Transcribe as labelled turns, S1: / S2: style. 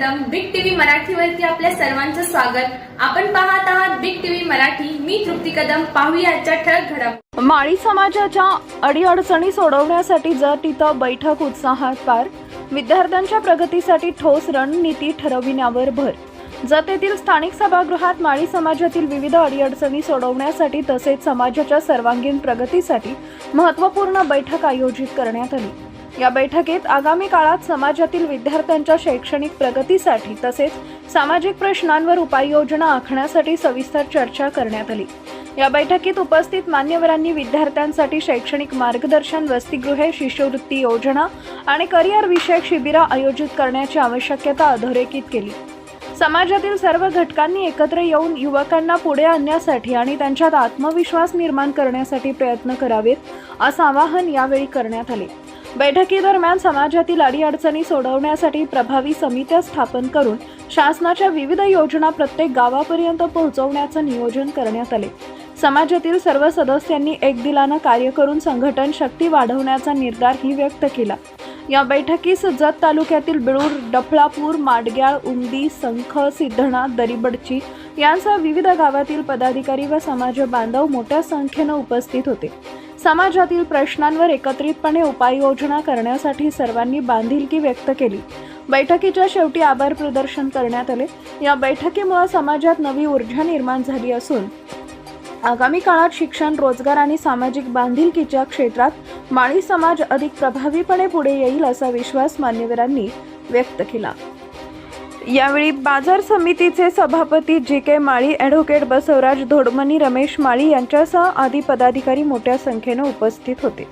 S1: मराठीवरती आपल्या सर्वांचं स्वागत. आपण पाहत आहात बिग टीव्ही मराठी. मी तृप्ती कदम. पाहूया आजच्या ठळक घडम
S2: माळी समाजाच्या अडीअडचणी सोडवण्यासाठी जर तिथं बैठक उत्साहात पार. विद्यार्थ्यांच्या प्रगतीसाठी ठोस रणनीती ठरविण्यावर भर. जत येथील स्थानिक सभागृहात माळी समाजातील विविध अडीअडचणी सोडवण्यासाठी तसेच समाजाच्या सर्वांगीण प्रगतीसाठी महत्त्वपूर्ण बैठक आयोजित करण्यात आली. या बैठकीत आगामी काळात समाजातील विद्यार्थ्यांच्या शैक्षणिक प्रगतीसाठी तसेच सामाजिक प्रश्नांवर उपाययोजना आखण्यासाठी सविस्तर चर्चा करण्यात आली. या बैठकीत उपस्थित मान्यवरांनी विद्यार्थ्यांसाठी शैक्षणिक मार्गदर्शन वसतिगृहे शिष्यवृत्ती योजना आणि करिअर विषयक शिबिरा आयोजित करण्याची आवश्यकता अधोरेखित केली. समाजातील सर्व घटकांनी एकत्र येऊन युवकांना पुढे आणण्यासाठी आणि त्यांच्यात आत्मविश्वास निर्माण करण्यासाठी प्रयत्न करावेत असं आवाहन यावेळी करण्यात आले. बैठकीदरम्यान समाजातील अडीअडचणी सोडवण्यासाठी प्रभावी समित्या स्थापन करून शासनाच्या विविध योजना प्रत्येक गावापर्यंत पोहोचवण्याचं नियोजन करण्यात आले. समाजातील सर्व सदस्यांनी एक दिलानं कार्य करून संघटन शक्ती वाढवण्याचा निर्धारही व्यक्त केला. या बैठकीस जत तालुक्यातील बिळूर डफळापूर माडग्याळ उमदी संख सिद्धणा दरीबडची यांसह विविध गावातील पदाधिकारी व समाज बांधव मोठ्या संख्येनं उपस्थित होते. समाजातील प्रश्नांवर एकत्रितपणे उपाययोजना करण्यासाठी सर्वांनी बांधिलकी व्यक्त केली. बैठकीच्या शेवटी आभार प्रदर्शन करण्यात आले. या बैठकीमुळे समाजात नवी ऊर्जा निर्माण झाली असून आगामी काळात शिक्षण रोजगार आणि सामाजिक बांधिलकीच्या क्षेत्रात माळी समाज अधिक प्रभावीपणे पुढे येईल असा विश्वास मान्यवरांनी व्यक्त केला. यावेळी बाजार समितीचे सभापती G K Mali advocate Basavraj Dhodmani Ramesh Mali यांच्यासह आदी पदाधिकारी मोठ्या संख्येनं उपस्थित होते.